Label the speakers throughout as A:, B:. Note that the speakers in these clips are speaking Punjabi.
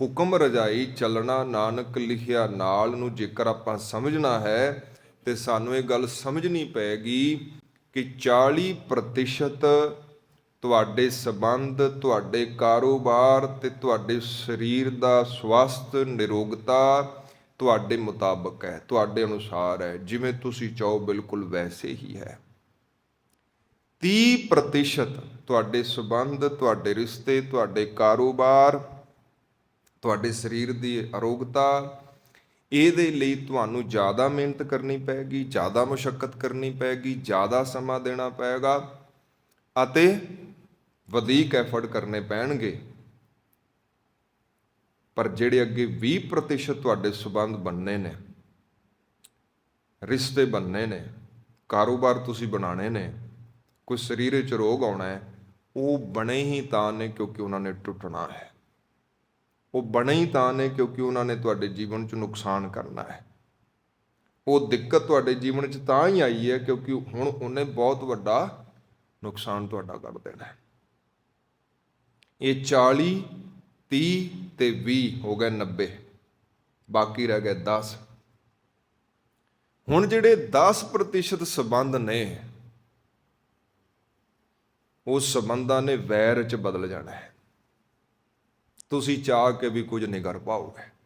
A: ਹੁਕਮ ਰਜਾਈ ਚੱਲਣਾ, ਨਾਨਕ ਲਿਖਿਆ ਨਾਲ ਨੂੰ ਜੇਕਰ ਆਪਾਂ ਸਮਝਣਾ ਹੈ, ਤੇ ਸਾਨੂੰ ਇਹ ਗੱਲ ਸਮਝਣੀ ਪਏਗੀ ਕਿ 40% ਤੁਹਾਡੇ ਸਬੰਧ, ਤੁਹਾਡੇ ਕਾਰੋਬਾਰ ਤੇ ਤੁਹਾਡੇ ਸਰੀਰ ਦਾ ਸਵਾਸਥ ਨਿਰੋਗਤਾ ਤੁਹਾਡੇ ਮੁਤਾਬਕ ਹੈ, ਤੁਹਾਡੇ ਅਨੁਸਾਰ ਹੈ, ਜਿਵੇਂ ਤੁਸੀਂ ਚਾਹੋ ਬਿਲਕੁਲ ਵੈਸੇ ਹੀ ਹੈ। 30% ਤੁਹਾਡੇ ਸਬੰਧ, ਤੁਹਾਡੇ ਰਿਸ਼ਤੇ, ਤੁਹਾਡੇ ਕਾਰੋਬਾਰ ਤੁਹਾਡੇ ਸਰੀਰ ਦੀ ਅਰੋਗਤਾ, ਇਹਦੇ ਲਈ ਤੁਹਾਨੂੰ ਜ਼ਿਆਦਾ ਮਿਹਨਤ ਕਰਨੀ ਪਏਗੀ ਜ਼ਿਆਦਾ ਮੁਸ਼ਕਲ ਕਰਨੀ ਪਏਗੀ ਜ਼ਿਆਦਾ ਸਮਾਂ ਦੇਣਾ ਪਏਗਾ ਅਤੇ ਵਧੇਕ ਐਫਰਟ ਕਰਨੇ ਪੈਣਗੇ। ਪਰ ਜਿਹੜੇ ਅੱਗੇ 20% ਤੁਹਾਡੇ ਸਬੰਧ ਬੰਨੇ ਨੇ, ਰਿਸ਼ਤੇ ਬਣਨੇ ਨੇ, ਕਾਰੋਬਾਰ ਤੁਸੀਂ ਬਣਾਣੇ ਨੇ, ਕੋਈ ਸਰੀਰ ਵਿੱਚ ਰੋਗ ਆਉਣਾ ਹੈ, ਉਹ ਬਣੇ ਹੀ ਤਾਂ ਨੇ ਕਿਉਂਕਿ ਉਹਨਾਂ ਨੇ ਟੁੱਟਣਾ ਹੈ। ਉਹ ਬਣੇ ਹੀ ਤਾਂ ਨੇ ਕਿਉਂਕਿ ਉਹਨਾਂ ਨੇ ਤੁਹਾਡੇ ਜੀਵਨ 'ਚ ਨੁਕਸਾਨ ਕਰਨਾ ਹੈ। ਉਹ ਦਿੱਕਤ ਤੁਹਾਡੇ ਜੀਵਨ 'ਚ ਤਾਂ ਹੀ ਆਈ ਹੈ ਕਿਉਂਕਿ ਹੁਣ ਉਹਨੇ ਬਹੁਤ ਵੱਡਾ ਨੁਕਸਾਨ ਤੁਹਾਡਾ ਕਰ ਦੇਣਾ ਹੈ। ਇਹ 40 30 ਤੇ 20 ਹੋ ਗਏ 90 ਬਾਕੀ ਰਹਿ ਗਏ 10 ਹੁਣ ਜਿਹੜੇ 10% ਸਬੰਧ ਨੇ, ਉਹ ਸਬੰਧਾਂ ਨੇ ਵੈਰ ਚ ਬਦਲ ਜਾਣਾ ਹੈ। ਤੁਸੀਂ ਚਾਹ ਕੇ ਵੀ ਕੁਝ ਨਹੀਂ ਕਰ ਪਾਓਗੇ।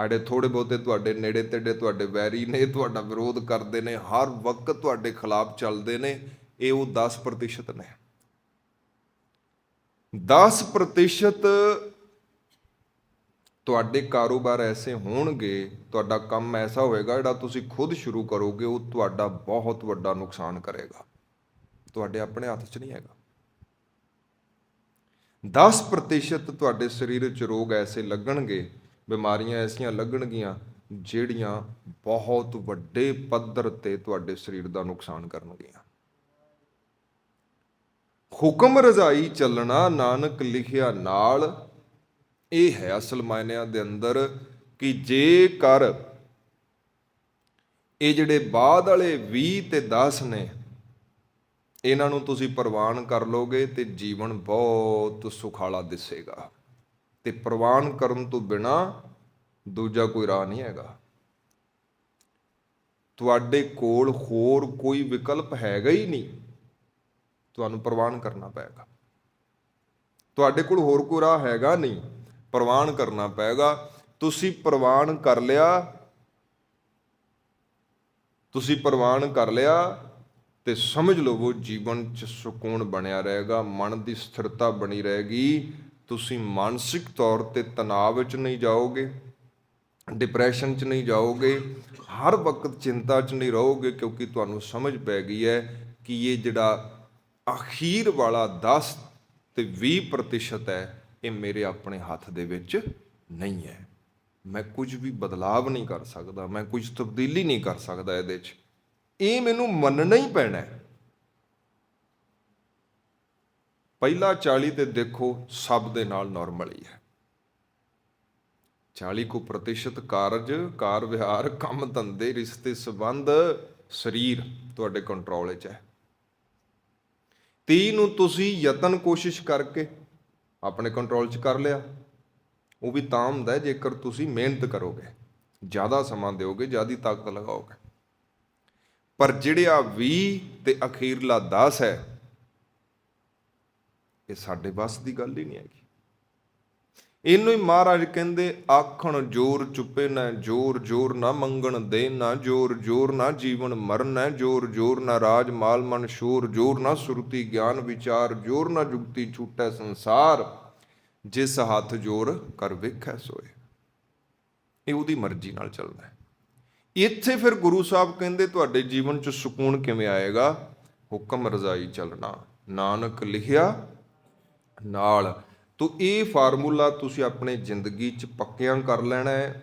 A: ਆੜੇ ਥੋੜੇ ਬਹੁਤੇ ਤੁਹਾਡੇ ਨੇੜੇ ਤੇੜੇ ਤੁਹਾਡੇ ਵੈਰੀ ਨੇ, ਤੁਹਾਡਾ ਵਿਰੋਧ ਕਰਦੇ ਨੇ, ਹਰ ਵਕਤ ਤੁਹਾਡੇ ਖਿਲਾਫ ਚੱਲਦੇ ਨੇ, ਇਹ ਉਹ 10% ਨੇ। 10% ਤੁਹਾਡੇ ਕਾਰੋਬਾਰ ਐਸੇ ਹੋਣਗੇ, ਤੁਹਾਡਾ ਕੰਮ ਐਸਾ ਹੋਏਗਾ, ਜਿਹੜਾ ਤੁਸੀਂ ਖੁਦ ਸ਼ੁਰੂ ਕਰੋਗੇ, ਉਹ ਤੁਹਾਡਾ ਬਹੁਤ ਵੱਡਾ ਨੁਕਸਾਨ ਕਰੇਗਾ। ਤੁਹਾਡੇ ਆਪਣੇ ਹੱਥ 'ਚ ਨਹੀਂ ਹੈਗਾ। 10% ਤੁਹਾਡੇ ਸਰੀਰ 'ਚ ਰੋਗ ਐਸੇ ਲੱਗਣਗੇ, ਬਿਮਾਰੀਆਂ ਐਸੀਆਂ ਲੱਗਣਗੀਆਂ, ਜਿਹੜੀਆਂ ਬਹੁਤ ਵੱਡੇ ਪੱਧਰ ਤੇ ਤੁਹਾਡੇ ਸਰੀਰ ਦਾ ਨੁਕਸਾਨ ਕਰਨਗੀਆਂ। ਹੁਕਮ ਰਜ਼ਾਈ ਚੱਲਣਾ, ਨਾਨਕ ਲਿਖਿਆ ਨਾਲ, ਇਹ ਹੈ ਅਸਲ ਮਾਇਨਿਆਂ ਦੇ ਅੰਦਰ ਕਿ ਜੇਕਰ ਇਹ ਜਿਹੜੇ ਬਾਅਦ ਵਾਲੇ 20 ਤੇ 10 ਨੇ ਇਹਨਾਂ ਨੂੰ ਤੁਸੀਂ ਪ੍ਰਵਾਨ ਕਰ ਲੋਗੇ ਤੇ ਜੀਵਨ ਬਹੁਤ ਸੁਖਾਲਾ ਦਿਸੇਗਾ। ਤੇ ਪ੍ਰਵਾਨ ਕਰਨ ਤੋਂ ਬਿਨਾ ਦੂਜਾ ਕੋਈ ਰਾਹ ਨਹੀਂ ਹੈਗਾ। ਤੁਹਾਡੇ ਕੋਲ ਹੋਰ ਕੋਈ ਵਿਕਲਪ ਹੈਗਾ ਹੀ ਨਹੀਂ। ਤੁਹਾਨੂੰ ਪ੍ਰਵਾਨ ਕਰਨਾ ਪਏਗਾ। ਤੁਹਾਡੇ ਕੋਲ ਹੋਰ ਕੋਈ ਰਾਹ ਹੈਗਾ ਨਹੀਂ। ਪ੍ਰਵਾਨ ਕਰਨਾ ਪਏਗਾ। ਤੁਸੀਂ ਪ੍ਰਵਾਨ ਕਰ ਲਿਆ। ਤੁਸੀਂ ਪ੍ਰਵਾਨ ਕਰ ਲਿਆ। ਤੇ ਸਮਝ ਲਵੋ ਜੀਵਨ 'ਚ ਸਕੂਨ ਬਣਿਆ ਰਹੇਗਾ, ਮਨ ਦੀ ਸਥਿਰਤਾ ਬਣੀ ਰਹੇਗੀ। ਤੁਸੀਂ ਮਾਨਸਿਕ ਤੌਰ ਤੇ ਤਣਾਅ ਵਿੱਚ ਨਹੀਂ ਜਾਓਗੇ ਡਿਪਰੈਸ਼ਨ 'ਚ ਨਹੀਂ ਜਾਓਗੇ, ਹਰ ਵਕਤ ਚਿੰਤਾ 'ਚ ਨਹੀਂ ਰਹੋਗੇ ਕਿਉਂਕਿ ਤੁਹਾਨੂੰ ਸਮਝ ਪੈ ਗਈ ਹੈ ਕਿ ਇਹ ਜਿਹੜਾ ਅਖੀਰ ਵਾਲਾ 10 ਤੇ 20% ਹੈ, ਇਹ ਮੇਰੇ ਆਪਣੇ ਹੱਥ ਦੇ ਵਿੱਚ ਨਹੀਂ ਹੈ। ਮੈਂ ਕੁਝ ਵੀ ਬਦਲਾਵ ਨਹੀਂ ਕਰ ਸਕਦਾ, ਮੈਂ ਕੁਝ ਤਬਦੀਲੀ ਨਹੀਂ ਕਰ ਸਕਦਾ ਇਹਦੇ 'ਚ। ਇਹ ਮੈਨੂੰ ਮੰਨਣਾ ਹੀ ਪੈਣਾ ਹੈ। ਪਹਿਲਾ 40 ਤੇ ਦੇਖੋ, ਸਭ ਦੇ ਨਾਲ ਨਾਰਮਲ ਹੀ ਹੈ। 40 ਕੋ ਪ੍ਰਤੀਸ਼ਤ ਕਾਰਜ, ਕਾਰ ਵਿਹਾਰ, ਕੰਮ ਧੰਦੇ, ਰਿਸ਼ਤੇ ਸਬੰਧ, ਸਰੀਰ ਤੁਹਾਡੇ ਕੰਟਰੋਲ ਵਿੱਚ ਹੈ। 30 ਨੂੰ ਤੁਸੀਂ ਯਤਨ ਕੋਸ਼ਿਸ਼ ਕਰਕੇ ਆਪਣੇ ਕੰਟਰੋਲ 'ਚ ਕਰ ਲਿਆ। ਉਹ ਵੀ ਤਾਂ ਹੁੰਦਾ ਜੇਕਰ ਤੁਸੀਂ ਮਿਹਨਤ ਕਰੋਗੇ, ਜ਼ਿਆਦਾ ਸਮਾਂ ਦਿਓਗੇ, ਜ਼ਿਆਦੀ ਤਾਕਤ ਲਗਾਓਗੇ। ਪਰ ਜਿਹੜਿਆ 20 ਤੇ ਅਖੀਰਲਾ 10 ਹੈ, ਇਹ ਸਾਡੇ ਵੱਸ ਦੀ ਗੱਲ ਹੀ ਨਹੀਂ ਹੈਗੀ। ਇਹਨੂੰ ਹੀ ਮਹਾਰਾਜ ਕਹਿੰਦੇ, ਆਖਣ ਜੋਰ ਚੁੱਪੇ ਨਾ ਜੋਰ ਜੋਰ ਨਾ ਮੰਗਣ ਦੇ ਨਾ ਜੋਰ ਜੋਰ ਨਾ ਜੀਵਨ ਮਰਨ ਨਾ ਜੋਰ ਜੋਰ ਨਾ ਰਾਜ ਮਾਲ ਮਨ ਸ਼ੋਰ, ਜੋਰ ਨਾ ਸੁਰਤੀ ਗਿਆਨ ਵਿਚਾਰ, ਜੋਰ ਨਾ ਜੁਗਤੀ ਛੂਟੈ ਸੰਸਾਰ, ਜਿਸ ਹੱਥ ਜੋਰ ਕਰ ਵੇਖੈ ਸੋਏ। ਇਹ ਉਹਦੀ ਮਰਜ਼ੀ ਨਾਲ ਚੱਲਦਾ ਹੈ। ਇੱਥੇ ਫਿਰ ਗੁਰੂ ਸਾਹਿਬ ਕਹਿੰਦੇ, ਤੁਹਾਡੇ ਜੀਵਨ 'ਚ ਸਕੂਨ ਕਿਵੇਂ ਆਏਗਾ? ਹੁਕਮ ਰਜ਼ਾਈ ਚੱਲਣਾ। ਨਾਨਕ ਲਿਖਿਆ, ਨਾਲ। ਤੋ ਇਹ ਫਾਰਮੂਲਾ ਤੁਸੀਂ ਆਪਣੇ ਜ਼ਿੰਦਗੀ 'ਚ ਪੱਕਿਆਂ ਕਰ ਲੈਣਾ ਹੈ।